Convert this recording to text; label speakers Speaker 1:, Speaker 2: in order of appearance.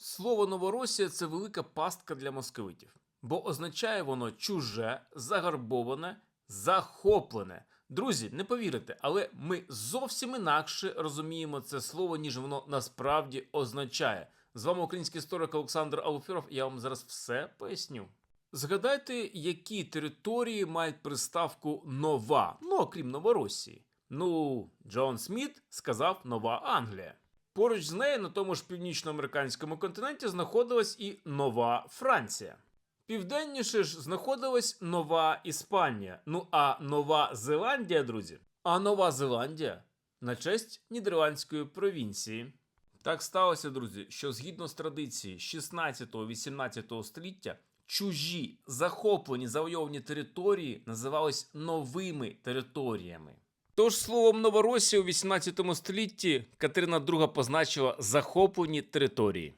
Speaker 1: Слово Новоросія це велика пастка для московитів, бо означає воно чуже, загарбоване, захоплене. Друзі, не повірите, але ми зовсім інакше розуміємо це слово, ніж воно насправді означає. З вами український історик Олександр Алферов. Я вам зараз все поясню. Згадайте, які території мають приставку нова, ну окрім Новоросії. Ну, Джон Сміт сказав Нова Англія. Поруч з нею на тому ж північноамериканському континенті знаходилась і Нова Франція. Південніше ж знаходилась Нова Іспанія. Ну а Нова Зеландія, друзі. А Нова Зеландія на честь нідерландської провінції. Так сталося, друзі, що згідно з традиції 16-18 століття чужі захоплені завойовані території називались новими територіями. Тож словом Новоросія у 18 столітті Катерина II позначила захоплені території.